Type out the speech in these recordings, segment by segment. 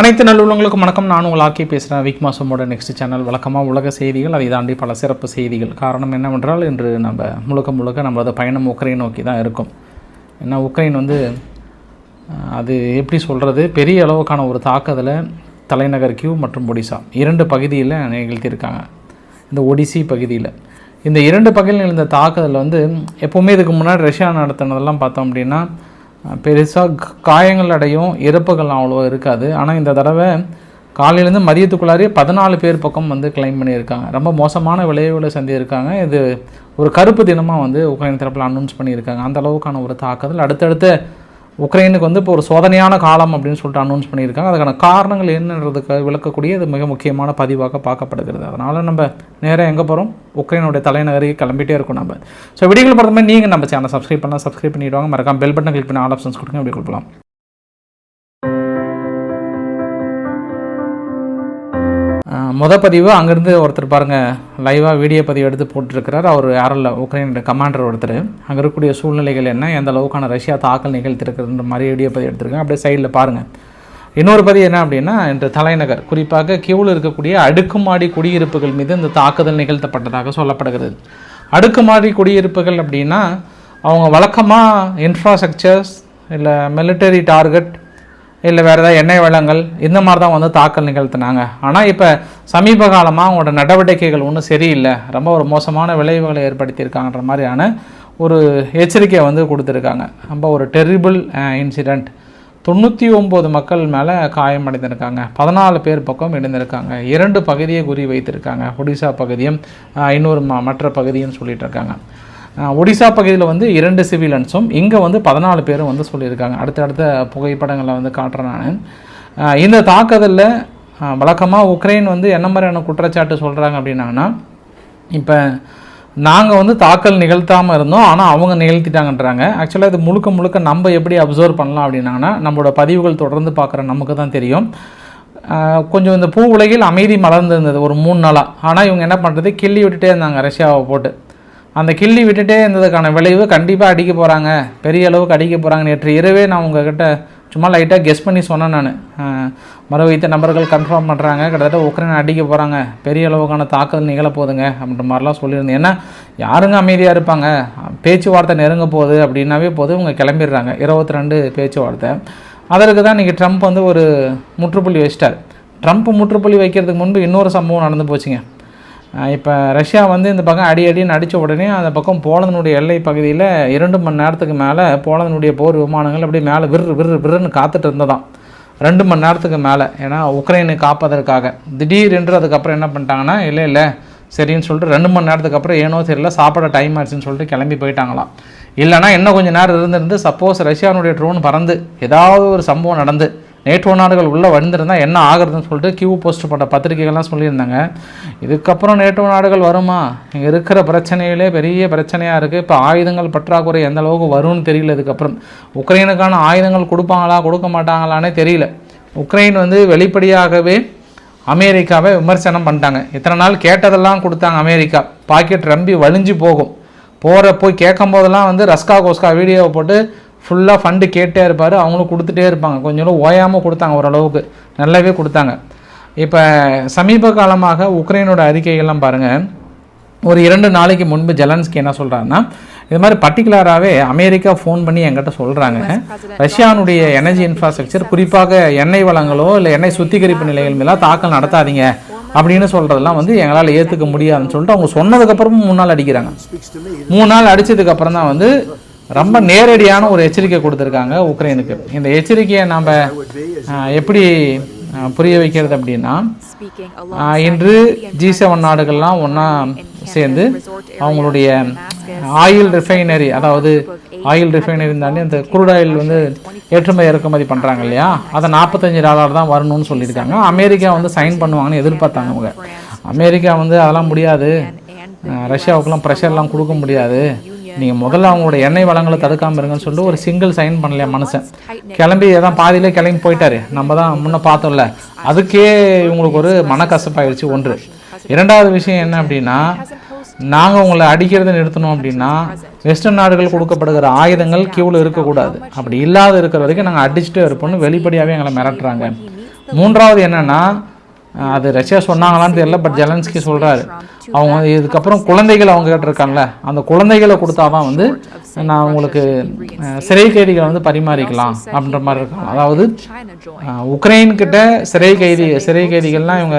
அனைத்து நல்லுள்ளங்களுக்கும் வணக்கம். நான் உங்கள் ஆக்கி பேசுகிறேன் வீக் மாசமோட நெக்ஸ்ட் சேனல் வழக்கமாக உலக செய்திகள் அதை தாண்டி பல சிறப்பு செய்திகள். காரணம் என்னவென்றால் இன்று நம்ம முழுக்க முழுக்க நம்மளது பயணம் உக்ரைன் நோக்கி தான் இருக்கும். ஏன்னா உக்ரைன் வந்து அது எப்படி சொல்கிறது பெரிய அளவுக்கான ஒரு தாக்குதலை தலைநகர் கியூ மற்றும் ஒடிசா இரண்டு பகுதியில் நிகழ்த்தியிருக்காங்க. இந்த ஒடிசி பகுதியில். இந்த இரண்டு பகுதியில் இந்த தாக்குதல் வந்து எப்போவுமே இதுக்கு முன்னாடி ரஷ்யா நடத்தினதெல்லாம் பார்த்தோம் அப்படின்னா பெருசாக காயங்கள் அடையும் இறப்புகள் அவ்வளோ இருக்காது. ஆனால் இந்த தடவை காலையிலேருந்து மதியத்துக்குள்ளாரே பதினாலு பேர் பக்கம் வந்து கிளைம் பண்ணியிருக்காங்க. ரொம்ப மோசமான விளைவுகளை சந்தியிருக்காங்க. இது ஒரு கருப்பு தினமாக வந்து உக்ரைன் தரப்பில் அனௌன்ஸ் பண்ணியிருக்காங்க. அந்த அளவுக்கான ஒரு தாக்குதல். அடுத்தடுத்த உக்ரைனுக்கு வந்து இப்போ ஒரு சோதனையான காலம் அப்படின்னு சொல்லிட்டு அனௌன்ஸ் பண்ணியிருக்காங்க. அதுக்கான காரணங்கள் என்னன்றதுக்கு விளக்கக்கூடிய இது மிக முக்கியமான பதிவாக பார்க்கப்படுகிறது. அதனால் நம்ம நேராக எங்கே போகிறோம் உக்ரைனுடைய தலைநகருக்கு கிளம்பிட்டே இருக்கோம் நம்ம. ஸோ வீடியோவில் பொறுத்த மாதிரி நீங்கள் நம்ம சேனல் சப்ஸ்கிரைப் பண்ணால் சப்ஸ்கிரைப் பண்ணிடுவாங்க. மறக்காம பெல் பட்டன் கிளிக் பண்ணி ஆல் ஆப்ஷன்ஸ் கொடுங்க. அப்படி கொடுக்கலாம் முத பதிவு அங்கேருந்து ஒருத்தர் பாருங்கள் லைவாக வீடியோ பதிவு எடுத்து போட்டிருக்கிறார். அவர் யாரும் இல்லை உக்ரைனோட கமாண்டர் ஒருத்தர். அங்கே இருக்கக்கூடிய சூழ்நிலைகள் என்ன எந்த அளவுக்கான ரஷ்யா தாக்கல் நிகழ்த்திருக்கிறன்ற மாதிரி வீடியோ பதிவு எடுத்திருக்கேன் அப்படியே சைடில் பாருங்கள் இன்னொரு பதிவு என்ன அப்படின்னா இன்று தலைநகர் குறிப்பாக கியூவில் இருக்கக்கூடிய அடுக்குமாடி குடியிருப்புகள் மீது இந்த தாக்குதல் நிகழ்த்தப்பட்டதாக சொல்லப்படுகிறது. அடுக்குமாடி குடியிருப்புகள் அப்படின்னா அவங்க வழக்கமாக இன்ஃப்ராஸ்ட்ரக்சர்ஸ் இல்லை மிலிட்டரி டார்கெட் இல்லை வேறு ஏதாவது எண்ணெய் வளங்கள் இந்த மாதிரி தான் வந்து தாக்கல் நிகழ்த்தினாங்க. ஆனால் இப்போ சமீப காலமாக அவங்களோட நடவடிக்கைகள் ஒன்றும் சரியில்லை. ரொம்ப ஒரு மோசமான விளைவுகளை ஏற்படுத்தியிருக்காங்கன்ற மாதிரியான ஒரு எச்சரிக்கையை வந்து கொடுத்துருக்காங்க. ரொம்ப ஒரு டெரிபிள் இன்சிடெண்ட் தொண்ணூற்றி ஒம்பது மக்கள் மேலே காயமடைந்திருக்காங்க பதினாலு பேர் பக்கம் இணைந்திருக்காங்க இரண்டு பகுதியை குறி வைத்திருக்காங்க ஒடிசா பகுதியும் இன்னொரு மற்ற பகுதியும் சொல்லிட்டு இருக்காங்க. ஒடிசா பகுதியில் வந்து இரண்டு சிவிலன்ஸும் இங்கே வந்து பதினாலு பேரும் வந்து சொல்லியிருக்காங்க. அடுத்தடுத்த புகைப்படங்களை வந்து காட்டுறேன் நான். இந்த தாக்குதலில் வழக்கமாக உக்ரைன் வந்து என்ன மாதிரியான குற்றச்சாட்டு சொல்கிறாங்க அப்படின்னா இப்போ நாங்கள் வந்து தாக்கல் நிகழ்த்தாமல் இருந்தோம் ஆனால் அவங்க நிகழ்த்திட்டாங்கன்றாங்க. ஆக்சுவலாக இது முழுக்க முழுக்க நம்ம எப்படி அப்சர்வ் பண்ணலாம் அப்படின்னாங்கன்னா நம்மளோட பதிவுகள் தொடர்ந்து பார்க்குற நமக்கு தான் தெரியும். கொஞ்சம் இந்த பூ உலகில் அமைதி மலர்ந்து இருந்தது ஒரு மூணு நாளாக ஆனால் இவங்க என்ன பண்ணுறது கிள்ளி விட்டுட்டே இருந்தாங்க ரஷ்யாவை போட்டு. அந்த கிள்ளி விட்டுட்டே இருந்ததுக்கான விளைவு கண்டிப்பாக அடிக்க போகிறாங்க பெரிய அளவுக்கு அடிக்க போகிறாங்க நேற்று இரவே நான் உங்ககிட்ட சும்மா லைட்டாக கெஸ் பண்ணி சொன்னேன் நான். மறு வைத்த நபர்கள் கன்ஃபார்ம் பண்ணுறாங்க கிட்டத்தட்ட உக்ரைன் அடிக்க போகிறாங்க பெரிய அளவுக்கான தாக்குதல் நிகழப்போகுதுங்க அப்படின்ற மாதிரிலாம் சொல்லியிருந்தேன். ஏன்னா யாருங்க அமைதியாக இருப்பாங்க? பேச்சுவார்த்தை நெருங்க போகுது அப்படின்னாவே போது இவங்க கிளம்பிடுறாங்க. இருபத்தி ரெண்டு பேச்சுவார்த்தை. அதற்கு தான் இன்றைக்கி ட்ரம்ப் வந்து ஒரு முற்றுப்புள்ளி வச்சிட்டார். ட்ரம்ப் முற்றுப்புள்ளி வைக்கிறதுக்கு முன்பு இன்னொரு சம்பவம் நடந்து போச்சுங்க. இப்போ ரஷ்யா வந்து இந்த பக்கம் அடி அடின்னு அடித்த உடனே அந்த பக்கம் போலந்தினுடைய எல்லை பகுதியில் இரண்டு மணி நேரத்துக்கு மேலே போலந்தினுடைய போர் விமானங்கள் அப்படியே மேலே விறு விறு விறுன்னு காத்துட்டு இருந்ததாம். ரெண்டு மணி நேரத்துக்கு மேலே. ஏன்னா உக்ரைனை காப்பதற்காக. திடீர் என்று அதுக்கப்புறம் என்ன பண்ணிட்டாங்கன்னா இல்லை இல்லை சரின்னு சொல்லிட்டு ரெண்டு மணி நேரத்துக்கு அப்புறம் ஏனோ தெரியல சாப்பிட டைம் ஆச்சுன்னு சொல்லிட்டு கிளம்பி போயிட்டாங்களாம். இல்லைன்னா இன்னும் கொஞ்சம் நேரம் இருந்திருந்து சப்போஸ் ரஷ்யானுடைய ட்ரோன் பறந்து ஏதாவது ஒரு சம்பவம் நடந்து நேட்டோ நாடுகள் உள்ளே வந்திருந்தால் என்ன ஆகுறதுன்னு சொல்லிட்டு கியூ போஸ்ட் போட்ட பத்திரிகைகள்லாம் சொல்லியிருந்தாங்க. இதுக்கப்புறம் நேட்டோ நாடுகள் வருமா? இங்கே இருக்கிற பிரச்சனையிலே பெரிய பிரச்சனையாக இருக்குது இப்போ ஆயுதங்கள் பற்றாக்குறை எந்த அளவுக்கு வரும்னு தெரியல இதுக்கப்புறம். உக்ரைனுக்கான ஆயுதங்கள் கொடுப்பாங்களா கொடுக்க மாட்டாங்களானே தெரியல. உக்ரைன் வந்து வெளிப்படையாகவே அமெரிக்காவை விமர்சனம் பண்ணிட்டாங்க. இத்தனை நாள் கேட்டதெல்லாம் கொடுத்தாங்க அமெரிக்கா. பாக்கெட் ரம்பி வலிஞ்சு போகும். போகிற போய் கேட்கும் போதெல்லாம் வந்து ரஸ்கா கோஸ்கா வீடியோவை போட்டு ஃபுல்லாக ஃபண்டு கேட்டே இருப்பார். அவங்களும் கொடுத்துட்டே இருப்பாங்க. கொஞ்சம் ஓயாமல் கொடுத்தாங்க ஓரளவுக்கு. நல்லாவே கொடுத்தாங்க. இப்போ சமீப காலமாக உக்ரைனோட அறிக்கைகள்லாம் பாருங்கள் ஒரு இரண்டு நாளைக்கு முன்பு ஜெலன்ஸ்கி என்ன சொல்கிறாருன்னா இது மாதிரி பர்டிகுலராகவே அமெரிக்கா ஃபோன் பண்ணி என்கிட்ட சொல்கிறாங்க ரஷ்யானுடைய எனர்ஜி இன்ஃப்ராஸ்ட்ரக்சர் குறிப்பாக எண்ணெய் வளங்களோ இல்லை எண்ணெய் சுத்திகரிப்பு நிலைகள் மேலாம் தாக்கல் நடத்தாதீங்க அப்படின்னு சொல்கிறதெல்லாம் வந்து எங்களால் ஏற்றுக்க முடியாதுன்னு சொல்லிட்டு அவங்க சொன்னதுக்கப்புறமும் மூணு நாள் அடிக்கிறாங்க. மூணு நாள் அடித்ததுக்கப்புறம் தான் வந்து ரொம்ப நேரடியான ஒரு எச்சரிக்கை கொடுத்துருக்காங்க உக்ரைனுக்கு. இந்த எச்சரிக்கையை நாம் எப்படி புரிய வைக்கிறது அப்படின்னா இன்று ஜி செவன் நாடுகள்லாம் ஒன்றா சேர்ந்து அவங்களுடைய ஆயில் ரிஃபைனரி அதாவது ஆயில் ரிஃபைனரி தாண்டி அந்த குரூட் ஆயில் வந்து ஏற்றுமதி இறக்குமதி பண்ணுறாங்க இல்லையா? அதை நாற்பத்தஞ்சு டாலர் தான் வரணும்னு சொல்லியிருக்காங்க. அமெரிக்கா வந்து சைன் பண்ணுவாங்கன்னு எதிர்பார்த்தாங்க அவங்க. அமெரிக்கா வந்து அதெல்லாம் முடியாது. ரஷ்யாவுக்கெல்லாம் ப்ரெஷர்லாம் கொடுக்க முடியாது. நீங்கள் முதல்ல அவங்களோட எண்ணெய் வளங்களை தடுக்காமல் இருங்கன்னு சொல்லிட்டு ஒரு சிங்கிள் சைன் பண்ணலையா மனுஷன் கிளம்பி எதாவது பாதியிலே கிளம்பி போயிட்டாரு. நம்ம தான் முன்னே பார்த்தோம்ல. அதுக்கே இவங்களுக்கு ஒரு மனக்கசப்பாயிடுச்சு ஒன்று. இரண்டாவது விஷயம் என்ன அப்படின்னா நாங்கள் உங்களை அடிக்கிறதை நிறுத்தணும் அப்படின்னா வெஸ்டர்ன் நாடுகள் கொடுக்கப்படுகிற ஆயுதங்கள் கியூவில் இருக்கக்கூடாது. அப்படி இல்லாத இருக்கிற வரைக்கும் நாங்கள் அடிச்சுட்டே இருப்போம்னு வெளிப்படையாகவே எங்களை மிரட்டுறாங்க. மூன்றாவது என்னென்னா அது ரஷ்யா சொன்னாங்களான்னு தெரியல பட் ஜெலன்ஸ்கி சொல்கிறாரு அவங்க இதுக்கப்புறம் குழந்தைகள் அவங்க கிட்ட இருக்காங்கல்ல அந்த குழந்தைகளை கொடுத்தா தான் வந்து நான் உங்களுக்கு சிறை கைதிகளை வந்து பரிமாறிக்கலாம் அப்படின்ற மாதிரி இருக்காங்க. அதாவது உக்ரைன்கிட்ட சிறை கைதி சிறை கைதிகள்லாம் இவங்க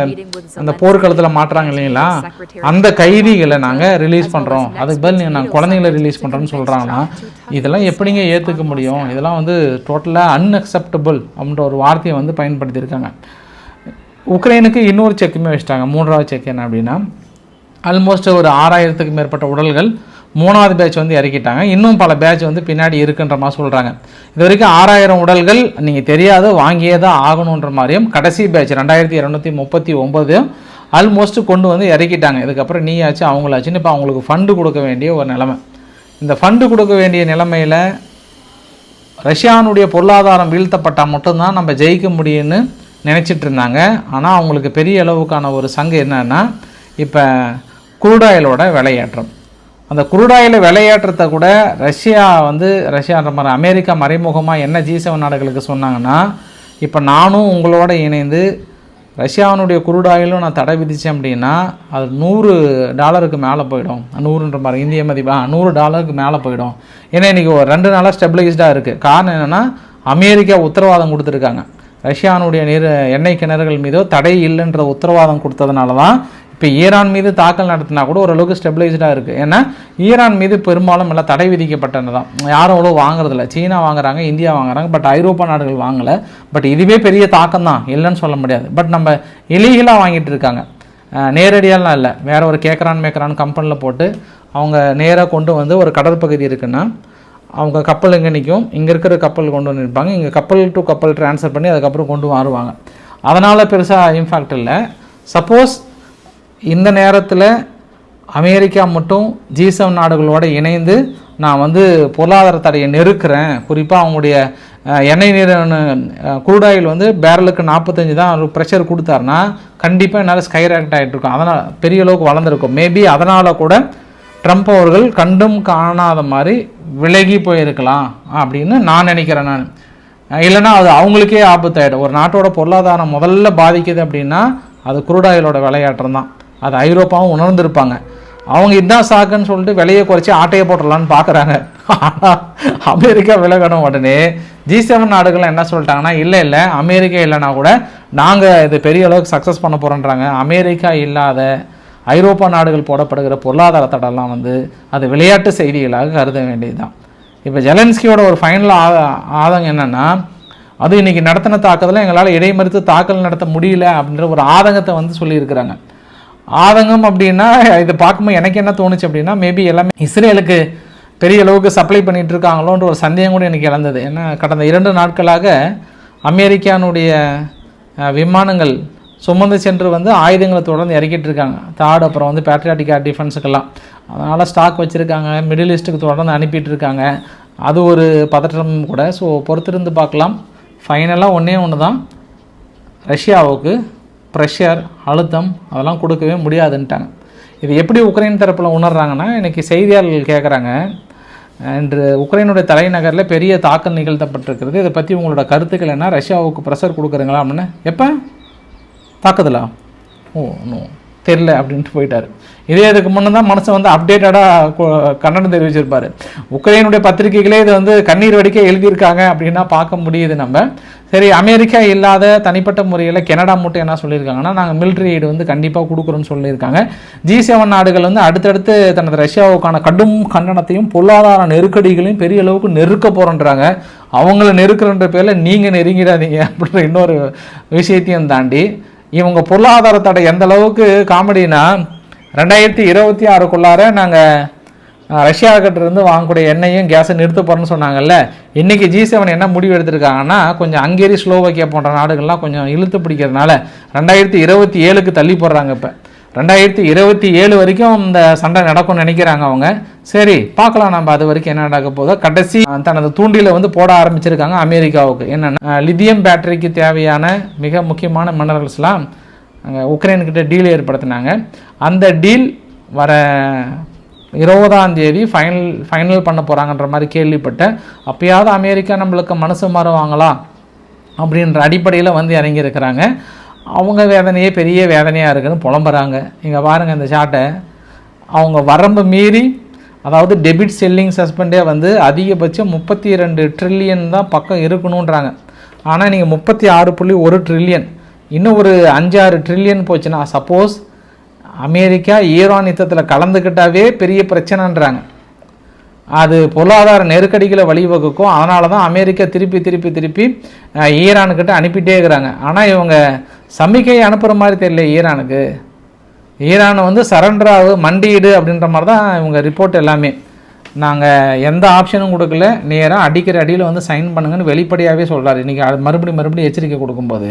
அந்த போர்க்களத்தில் மாட்டுறாங்க இல்லைங்களா? அந்த கைதிகளை நாங்கள் ரிலீஸ் பண்ணுறோம் அதுக்கு பதில் நீங்கள் நாங்கள் குழந்தைகளை ரிலீஸ் பண்ணுறோன்னு சொல்கிறாங்கன்னா இதெல்லாம் எப்படிங்க ஏற்றுக்க முடியும்? இதெல்லாம் வந்து டோட்டலாக அன்அக்செப்டபுள் அப்படின்ற ஒரு வார்த்தையை வந்து பயன்படுத்தியிருக்காங்க. உக்ரைனுக்கு இன்னொரு செக்குமே வச்சுட்டாங்க. மூன்றாவது செக் என்ன அப்படின்னா ஆல்மோஸ்ட் ஒரு ஆறாயிரத்துக்கு மேற்பட்ட உடல்கள் மூணாவது பேட்ச் வந்து இறக்கிட்டாங்க. இன்னும் பல பேட்ச் வந்து பின்னாடி இருக்குன்ற மாதிரி சொல்கிறாங்க இது வரைக்கும் ஆறாயிரம் உடல்கள் நீங்கள் தெரியாத வாங்கியே தான் ஆகணுன்ற மாதிரியும் கடைசி பேட்ச் ரெண்டாயிரத்தி இரநூத்தி முப்பத்தி ஒம்போதையும் ஆல்மோஸ்ட் கொண்டு வந்து இறக்கிட்டாங்க. இதுக்கப்புறம் நீயாச்சு அவங்களாச்சுன்னு இப்போ அவங்களுக்கு ஃபண்டு கொடுக்க வேண்டிய ஒரு நிலைமை. இந்த ஃபண்டு கொடுக்க வேண்டிய நிலைமையில் ரஷ்யானுடைய பொருளாதாரம் வீழ்த்தப்பட்டால் மட்டும்தான் நம்ம ஜெயிக்க முடியும்னு நினச்சிட்டு இருந்தாங்க ஆனால் அவங்களுக்கு பெரிய அளவுக்கான ஒரு சங்கு என்னென்னா இப்போ குரூடாயிலோட விலையேற்றம் அந்த குரூடாயில் விலையேற்றத்தை கூட ரஷ்யா வந்து ரஷ்யான்ற மாதிரி அமெரிக்கா மறைமுகமாக என்ன ஜி செவன் நாடுகளுக்கு சொன்னாங்கன்னா இப்போ நானும் உங்களோட இணைந்து ரஷ்யாவினுடைய குருடாயிலும் நான் தடை விதித்தேன் அப்படின்னா அது நூறு டாலருக்கு மேலே போயிடும். நூறுன்ற மாதிரி இந்திய மதிப்பாக நூறு டாலருக்கு மேலே போயிடும். ஏன்னா இன்றைக்கி ஒரு ரெண்டு நாளாக ஸ்டெபிளைஸ்டாக இருக்குது காரணம் என்னென்னா அமெரிக்கா உத்தரவாதம் கொடுத்துருக்காங்க. ரஷ்யானுடைய நீர் எண்ணெய் கிணறுகள் மீதோ தடை இல்லைன்ற உத்தரவாதம் கொடுத்ததுனால தான் இப்போ ஈரான் மீது தாக்கல் நடத்தினா கூட ஓரளவுக்கு ஸ்டெபிளைஸ்டாக இருக்குது ஏன்னா ஈரான் மீது பெரும்பாலும் எல்லாம் தடை விதிக்கப்பட்டது தான். யாரும் அவ்வளோ வாங்குறதில்ல. சீனா வாங்குறாங்க இந்தியா வாங்குறாங்க பட் ஐரோப்பா நாடுகள் வாங்கலை. பட் இதுவே பெரிய தாக்கம் தான். இல்லைன்னு சொல்ல முடியாது. பட் நம்ம இலீகலாக வாங்கிட்டு இருக்காங்க. நேரடியாலாம் இல்லை. வேற ஒரு கேட்குறான் மேக்கரான் கம்பெனியில் போட்டு அவங்க நேராக கொண்டு வந்து ஒரு கடற்பகுதி இருக்குன்னா அவங்க கப்பல் எங்கே நிற்கும் இங்கே இருக்கிற கப்பல் கொண்டு வந்து நிற்பாங்க. இங்கே கப்பல் டு கப்பல் ட்ரான்ஸ்ஃபர் பண்ணி அதுக்கப்புறம் கொண்டு வருவாங்க அதனால் பெருசாக இம்பாக்ட் இல்லை. சப்போஸ் இந்த நேரத்தில் அமெரிக்கா மட்டும் ஜி செவன் நாடுகளோட இணைந்து நான் வந்து பொருளாதார தடையை நெருக்கிறேன். குறிப்பாக அவங்களுடைய எண்ணெய் நீர் குரூடாயில் வந்து பேரலுக்கு நாற்பத்தஞ்சு தான் ஒரு ப்ரெஷர் கொடுத்தாருன்னா கண்டிப்பாக என்னால் ஸ்கைராக்ட் ஆகிட்டு இருக்கும். அதனால் பெரிய அளவுக்கு வளர்ந்துருக்கும். மேபி அதனால் கூட ட்ரம்ப் அவர்கள் கண்டும் காணாத மாதிரி விலகி போயிருக்கலாம் அப்படின்னு நான் நினைக்கிறேன் நான். இல்லைன்னா அது அவங்களுக்கே ஆபத்தாயிடும். ஒரு நாட்டோட பொருளாதாரம் முதல்ல பாதிக்குது அப்படின்னா அது குரூடாயிலோட விளையாட்டம் தான். அது ஐரோப்பாவும் உணர்ந்திருப்பாங்க. அவங்க இதான் சாக்குன்னு சொல்லிட்டு விலையை குறைச்சி ஆட்டையை போட்டுடலான்னு பார்க்குறாங்க. அமெரிக்கா விலகணும் உடனே. ஜி செவன் நாடுகள் என்ன சொல்லிட்டாங்கன்னா இல்லை இல்லை அமெரிக்கா இல்லைன்னா கூட நாங்கள் இது பெரிய அளவுக்கு சக்ஸஸ் பண்ண போகிறோன்றாங்க அமெரிக்கா இல்லாத ஐரோப்பா நாடுகள் போடப்படுகிற பொருளாதார தடெல்லாம் வந்து அது விளையாட்டு செய்திகளாக கருத வேண்டியதுதான். இப்போ ஜெலன்ஸ்கியோட ஒரு ஃபைனல் ஆதங்கம் என்னென்னா அது இன்னைக்கு நடத்தின தாக்குதலில் எங்களால் இடைமறித்து தாக்கல் நடத்த முடியல அப்படின்ற ஒரு ஆதங்கத்தை வந்து சொல்லியிருக்கிறாங்க. ஆதங்கம் அப்படின்னா இதை பார்க்கும்போது எனக்கு என்ன தோணுச்சு அப்படின்னா மேபி எல்லாமே இஸ்ரேலுக்கு பெரிய அளவுக்கு சப்ளை பண்ணிட்டு இருக்காங்களோன்ற ஒரு சந்தேகம் கூட எனக்கு இழந்தது. ஏன்னா கடந்த இரண்டு நாட்களாக அமெரிக்கானுடைய விமானங்கள் சுமந்து சென்று வந்து ஆயுதங்களை தொடர்ந்து இறக்கிட்டு இருக்காங்க. தாடு அப்புறம் வந்து பேட்ரியாட்டிக் ஏர் டிஃபென்ஸுக்கெல்லாம் அதனால் ஸ்டாக் வச்சுருக்காங்க. மிடில் ஈஸ்ட்டுக்கு தொடர்ந்து அனுப்பிட்டு இருக்காங்க. அது ஒரு பதற்றம் கூட. ஸோ பொறுத்திருந்து பார்க்கலாம். ஃபைனலாக ஒன்றே ஒன்று தான் ரஷ்யாவுக்கு ப்ரெஷர் அழுத்தம் அதெல்லாம் கொடுக்கவே முடியாதுன்ட்டாங்க. இது எப்படி உக்ரைன் தரப்பில் உணர்றாங்கன்னா இன்றைக்கி செய்தியாளர்கள் கேட்குறாங்க இன்று உக்ரைனுடைய தலைநகரில் பெரிய தாக்கல் நிகழ்த்தப்பட்டிருக்கிறது. இதை பற்றி உங்களோட கருத்துக்கள் என்ன? ரஷ்யாவுக்கு ப்ரெஷர் கொடுக்குறீங்களா அப்படின்னு. எப்போ? தாக்குதலா? Oh no. தெரில அப்படின்ட்டு போயிட்டாரு. இதே இதுக்கு முன்னே தான் மனுஷன் வந்து அப்டேட்டடாக கண்டனம் தெரிவிச்சிருப்பார். உக்ரைனுடைய பத்திரிகைகளே இது வந்து கண்ணீர் வடிக்க எழுதியிருக்காங்க அப்படின்னா பார்க்க முடியுது நம்ம. சரி அமெரிக்கா இல்லாத தனிப்பட்ட முறையில் கனடா மட்டும் என்ன சொல்லியிருக்காங்கன்னா நாங்கள் மிலிட்ரி எய்டு வந்து கண்டிப்பாக கொடுக்குறோன்னு சொல்லியிருக்காங்க. ஜி செவன் நாடுகள் வந்து அடுத்தடுத்து தனது ரஷ்யாவுக்கான கடும் கண்டனத்தையும் பொருளாதார நெருக்கடிகளையும் பெரிய அளவுக்கு நெருக்க போகிறோன்றாங்க அவங்கள நெருக்கிறன்ற பேரில் நீங்கள் நெருங்கிடாதீங்க அப்படின்ற இன்னொரு விஷயத்தையும் தாண்டி இவங்க பொருளாதார தடை எந்த அளவுக்கு காமெடினா ரெண்டாயிரத்தி இருபத்தி ஆறுக்குள்ளார நாங்கள் ரஷ்யா கிட்டேருந்து வாங்கக்கூடிய எண்ணெயும் கேஸை நிறுத்த போகிறோன்னு சொன்னாங்கல்ல. இன்றைக்கி ஜி செவன் என்ன முடிவு எடுத்திருக்காங்கன்னா கொஞ்சம் அங்கேரி ஸ்லோவாக்கியா போன்ற நாடுகள்லாம் கொஞ்சம் இழுத்து பிடிக்கிறதுனால ரெண்டாயிரத்தி இருபத்தி ஏழுக்கு தள்ளி போடுறாங்க இப்போ. ரெண்டாயிரத்தி இருபத்தி ஏழு வரைக்கும் இந்த சண்டை நடக்கும்னு நினைக்கிறாங்க அவங்க. சரி பார்க்கலாம் நம்ம அது வரைக்கும் என்ன நடக்க போதோ. கடைசி தனது தூண்டில வந்து போட ஆரம்பிச்சிருக்காங்க அமெரிக்காவுக்கு. என்னென்னா லித்தியம் பேட்டரிக்கு தேவையான மிக முக்கியமான மினரல்ஸ்லாம் அங்கே உக்ரைன்கிட்ட டீல் ஏற்படுத்தினாங்க. அந்த டீல் வர இருபதாம் தேதி ஃபைனல் ஃபைனல் பண்ண போகிறாங்கன்ற மாதிரி கேள்விப்பட்டேன் அப்பயாவது அமெரிக்கா நம்மளுக்கு மனசு மாறுவாங்களா? அப்படின்ற அடிப்படையில் வந்து இறங்கியிருக்கிறாங்க. அவங்க வேதனையே பெரிய வேதனையாக இருக்குதுன்னு புலம்புறாங்க. இங்கே பாருங்கள் இந்த சாட்டை அவங்க வரம்பு மீறி அதாவது டெபிட் செல்லிங் சஸ்பெண்டே வந்து அதிகபட்சம் முப்பத்தி ரெண்டு ட்ரில்லியன் தான் பக்கம் இருக்கணுன்றாங்க ஆனால் நீங்கள் முப்பத்தி ஆறு புள்ளி ஒரு ட்ரில்லியன் இன்னும் ஒரு அஞ்சாறு ட்ரில்லியன் போச்சுன்னா சப்போஸ் அமெரிக்கா ஈரான் யுத்தத்தில் கலந்துக்கிட்டாவே பெரிய பிரச்சனைன்றாங்க. அது பொருளாதார நெருக்கடிகளை வழிவகுக்கும். அதனால தான் அமெரிக்கா திருப்பி திருப்பி திருப்பி ஈரானுக்கிட்ட அனுப்பிட்டே இருக்கிறாங்க. ஆனால் இவங்க சமிக்கையை அனுப்புகிற மாதிரி தெரியல ஈரானுக்கு. ஈரான் வந்து சரண்டராகு மண்டியிடு அப்படின்ற மாதிரி தான் இவங்க ரிப்போர்ட் எல்லாமே. நாங்கள் எந்த ஆப்ஷனும் கொடுக்கல. நேராக அடிக்கிற அடியில் வந்து சைன் பண்ணுங்கன்னு வெளிப்படையாகவே சொல்கிறார் இன்றைக்கி அது மறுபடியும் மறுபடியும் எச்சரிக்கை கொடுக்கும்போது.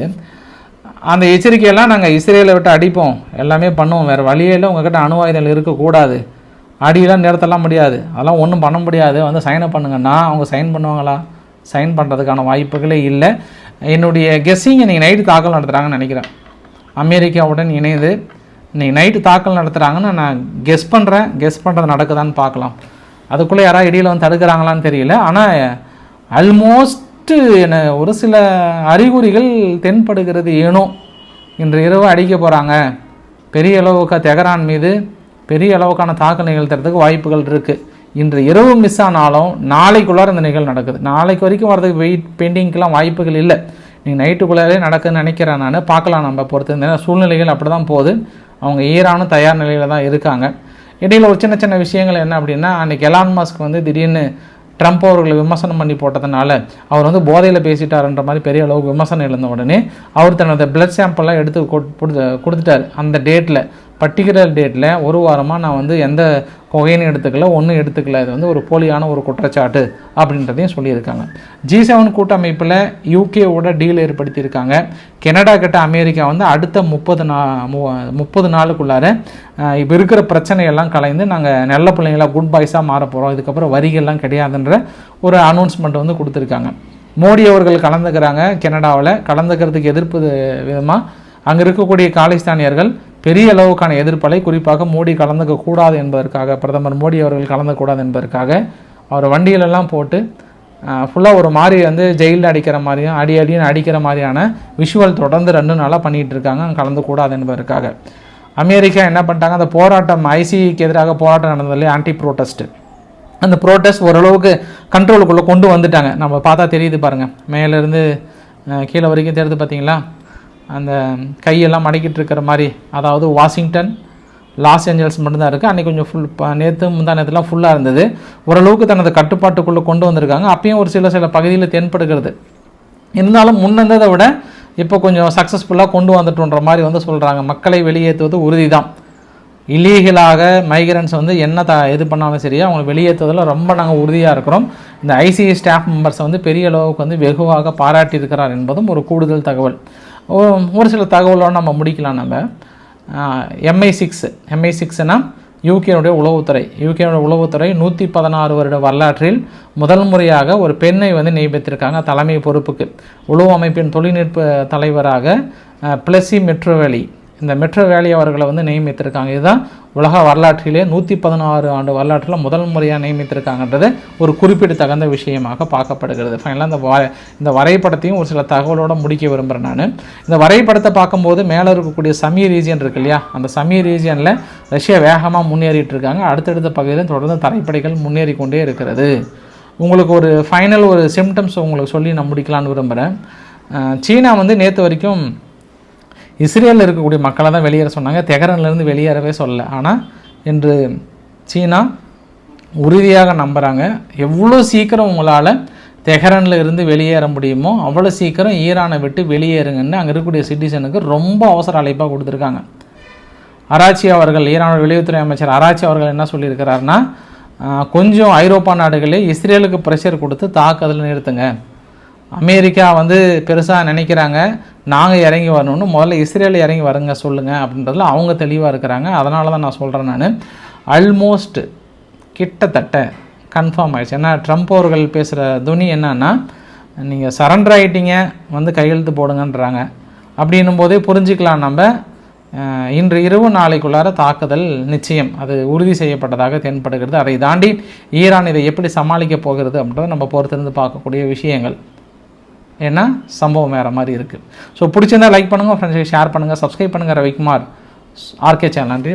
அந்த எச்சரிக்கையெல்லாம் நாங்கள் இஸ்ரேலை விட்டு அடிப்போம். எல்லாமே பண்ணுவோம். வேறு வழியே இல்லை. அணு ஆயுதங்கள் இருக்கக்கூடாது. அடியெல்லாம் நிறுத்தலாம் முடியாது. அதெல்லாம் ஒன்றும் பண்ண முடியாது. வந்து சைனை பண்ணுங்கன்னா அவங்க சைன் பண்ணுவாங்களா? சைன் பண்ணுறதுக்கான வாய்ப்புகளே இல்லை. என்னுடைய கெஸ்ஸிங் இன்றைக்கி நைட்டு தாக்கல் நடத்துகிறாங்கன்னு நினைக்கிறேன். அமெரிக்காவுடன் இணைந்து இன்றைக்கி நைட்டு தாக்கல் நடத்துகிறாங்கன்னு நான் கெஸ் பண்ணுறேன் கெஸ் பண்ணுறது நடக்குதான்னு பார்க்கலாம். அதுக்குள்ளே யாராவது இடையில் வந்து தடுக்கிறாங்களான்னு தெரியல. ஆனால் ஆல்மோஸ்ட்டு என்ன ஒரு சில அறிகுறிகள் தென்படுகிறது ஏனோ. இன்று இரவு அடிக்க போகிறாங்க பெரிய அளவுக்கு தெஹரான் மீது பெரிய அளவுக்கான தாக்கல் நிகழ்த்துறதுக்கு வாய்ப்புகள் இருக்குது இன்று இரவு மிஸ் ஆனாலும் நாளைக்குள்ளார இந்த நிகழ்வு நடக்குது. நாளைக்கு வரைக்கும் வரதுக்கு வெயிட் பெண்டிங்க்கெலாம் வாய்ப்புகள் இல்லை. நீ நைட்டுக்குள்ளாரே நடக்குதுன்னு நினைக்கிறேன் நான். பார்க்கலாம் நம்ம பொறுத்து. இந்த சூழ்நிலைகள் அப்படி தான் போகுது. அவங்க ஈரானும் தயார் நிலையில் தான் இருக்காங்க. இடையில் ஒரு சின்ன சின்ன விஷயங்கள் என்ன அப்படின்னா அன்றைக்கி எலான் மாஸ்க் வந்து திடீர்னு ட்ரம்ப் அவர்களை விமர்சனம் பண்ணி போட்டதுனால அவர் வந்து போதையில் பேசிட்டாருன்ற மாதிரி பெரிய அளவுக்கு விமர்சனம் எழுந்த உடனே அவர் தனது பிளட் சாம்பிள்லாம் எடுத்து கொடுத்துட்டார் கொடுத்து- கொடுத்துட்டாரு. அந்த டேட்டில் பர்டிகுலர் டேட்டில் ஒரு வாரமாக நான் வந்து எந்த கொகைன்னு எடுத்துக்கல ஒன்றும் எடுத்துக்கல. இது வந்து ஒரு போலியான ஒரு குற்றச்சாட்டு அப்படின்றதையும் சொல்லியிருக்காங்க. ஜி செவன் கூட்டமைப்பில் யூகேவோட டீல் ஏற்படுத்தியிருக்காங்க. கனடா கிட்ட அமெரிக்கா வந்து அடுத்த முப்பது நா மு- முப்பது நாளுக்குள்ளார இப்போ இருக்கிற பிரச்சனையெல்லாம் கலைந்து நாங்கள் நல்ல பிள்ளைங்களா குட் பாய்ஸாக மாற போகிறோம் இதுக்கப்புறம் வரிகள்லாம் கிடையாதுன்ற ஒரு அனௌன்ஸ்மெண்ட் வந்து கொடுத்துருக்காங்க. மோடி அவர்கள் கலந்துக்கிறாங்க கனடாவில். கலந்துக்கிறதுக்கு எதிர்ப்பு விதமாக அங்கே இருக்கக்கூடிய காலிஸ்தானியர்கள் பெரிய அளவுக்கான எதிர்ப்பலை குறிப்பாக மோடி கலந்துக்க கூடாது என்பதற்காக பிரதமர் மோடி அவர்கள் கலந்துக்கூடாது என்பதற்காக அவர் வண்டியிலெல்லாம் போட்டு ஃபுல்லாக ஒரு மாதிரி வந்து ஜெயிலில் அடிக்கிற மாதிரியும் அடி அடின்னு அடிக்கிற மாதிரியான விஷுவல் தொடர்ந்து ரெண்டு நாளாக பண்ணிகிட்டு இருக்காங்க. அங்கே கலந்துக்கூடாது என்பதற்காக. அமெரிக்கா என்ன பண்ணிட்டாங்க? அந்த போராட்டம் ஐசிக்கு எதிராக போராட்டம் நடந்தது இல்லையா ஆன்டி ப்ரோட்டஸ்ட்டு அந்த ப்ரோட்டஸ்ட் ஓரளவுக்கு கண்ட்ரோலுக்குள்ளே கொண்டு வந்துட்டாங்க. நம்ம பார்த்தா தெரியுது பாருங்கள் மேலேருந்து கீழே வரைக்கும் தெரியுது பார்த்தீங்களா அந்த கையெல்லாம் மடக்கிட்டு இருக்கிற மாதிரி அதாவது வாஷிங்டன் லாஸ் ஏஞ்சல்ஸ் மட்டும்தான் இருக்குது அன்றைக்கி கொஞ்சம் ஃபுல் நேற்று முந்தா நேரத்துலாம் ஃபுல்லாக இருந்தது. ஓரளவுக்கு தனது கட்டுப்பாட்டுக்குள்ளே கொண்டு வந்திருக்காங்க. அப்பயும் ஒரு சில சில பகுதியில் தென்படுகிறது. இருந்தாலும் முன்னந்ததை விட இப்போ கொஞ்சம் சக்ஸஸ்ஃபுல்லாக கொண்டு வந்துட்டோன்ற மாதிரி வந்து சொல்கிறாங்க மக்களை வெளியேற்றுவது உறுதி தான் இல்லீகலாக மைக்ரன்ஸ் வந்து என்ன த இது பண்ணாலும் சரி அவங்களை வெளியேற்றுவதில் ரொம்ப நாங்கள் உறுதியாக இருக்கிறோம். இந்த ஐசிஐ ஸ்டாஃப் மெம்பர்ஸை வந்து பெரிய அளவுக்கு வந்து வெகுவாக பாராட்டியிருக்கிறார் என்பதும் ஒரு கூடுதல் தகவல். ஒரு சில தகவலோடு நம்ம முடிக்கலாம் நம்ம. எம்ஐ சிக்ஸ் எம்ஐ சிக்ஸ்னால் யூகேனுடைய உளவுத்துறை. யூகேனுடைய உளவுத்துறை நூற்றி பதினாறு வருட வரலாற்றில் முதல் முறையாக ஒரு பெண்ணை வந்து நியமித்திருக்காங்க தலைமை பொறுப்புக்கு. உளவு அமைப்பின் தொழில்நுட்ப தலைவராக பிளஸி மெட்ரோவேலி இந்த மெட்ரோ வேலி அவர்களை வந்து நியமித்திருக்காங்க. இதுதான் உலக வரலாற்றிலே நூற்றி பதினாறு ஆண்டு வரலாற்றில் முதல் முறையாக நியமித்திருக்காங்கன்றது ஒரு குறிப்பிடத்தகுந்த விஷயமாக பார்க்கப்படுகிறது. ஃபைனலாக இந்த வ இந்த வரைபடத்தையும் ஒரு சில தகவலோட முடிக்க விரும்புகிறேன் நான். இந்த வரைபடத்தை பார்க்கும்போது மேலே இருக்கக்கூடிய சமி ரீஜியன் இருக்கு இல்லையா? அந்த சமி ரீஜியனில் ரஷ்யா வேகமாக முன்னேறிட்டு இருக்காங்க. அடுத்தடுத்த பகுதியில் தொடர்ந்து தரைப்படைகள் முன்னேறி கொண்டே இருக்கிறது. உங்களுக்கு ஒரு ஃபைனல் ஒரு சிம்டம்ஸ் உங்களுக்கு சொல்லி நான் முடிக்கலான்னு விரும்புகிறேன் சீனா வந்து நேற்று வரைக்கும் இஸ்ரேலில் இருக்கக்கூடிய மக்களை தான் வெளியேற சொன்னாங்க. தெஹரன்லேருந்து வெளியேறவே சொல்லலை. ஆனால் இன்று சீனா உறுதியாக நம்புகிறாங்க எவ்வளோ சீக்கிரம் உங்களால் தெஹரனில் இருந்து வெளியேற முடியுமோ அவ்வளோ சீக்கிரம் ஈரானை விட்டு வெளியேறுங்கன்னு அங்கே இருக்கக்கூடிய சிட்டிசனுக்கு ரொம்ப அவசர அழைப்பாக கொடுத்துருக்காங்க. அராச்சி அவர்கள் ஈரானோட வெளியுறவுத்துறை அமைச்சர் அராச்சி அவர்கள் என்ன சொல்லியிருக்கிறாருன்னா கொஞ்சம் ஐரோப்பா நாடுகளே இஸ்ரேலுக்கு ப்ரெஷர் கொடுத்து தாக்குதல் நிறுத்துங்க. அமெரிக்கா வந்து பெருசாக நினைக்கிறாங்க நாங்கள் இறங்கி வரணும்னு முதல்ல இஸ்ரேல் இறங்கி வருங்க சொல்லுங்கள் அப்படின்றதுல அவங்க தெளிவாக இருக்கிறாங்க. அதனால தான் நான் சொல்கிறேன் நான். ஆல்மோஸ்ட் கிட்டத்தட்ட கன்ஃபார்ம் ஆயிடுச்சு. ஏன்னா ட்ரம்ப் அவர்கள் பேசுகிற துணி என்னன்னா நீங்கள் சரண்டர் ஆகிட்டீங்க வந்து கையெழுத்து போடுங்கன்றாங்க. அப்படின்னும் போதே புரிஞ்சுக்கலாம் நம்ம. இன்று இரவு நாளைக்குள்ளார தாக்குதல் நிச்சயம். அது உறுதி செய்யப்பட்டதாக தென்படுகிறது. அதை தாண்டி ஈரான் இதை எப்படி சமாளிக்க போகிறது அப்படின்றத நம்ம பொறுத்திருந்து பார்க்கக்கூடிய விஷயங்கள். ஏன்னா சம்பவம் வேறு மாதிரி இருக்குது ஸோ பிடிச்சிருந்தால் லைக் பண்ணுங்கள் ஃப்ரெண்ட்ஸுக்கு ஷேர் பண்ணுங்கள் சப்ஸ்கிரைப் பண்ணுங்கள் ரவிக்குமார் ஆர்கே சேனல் நன்றி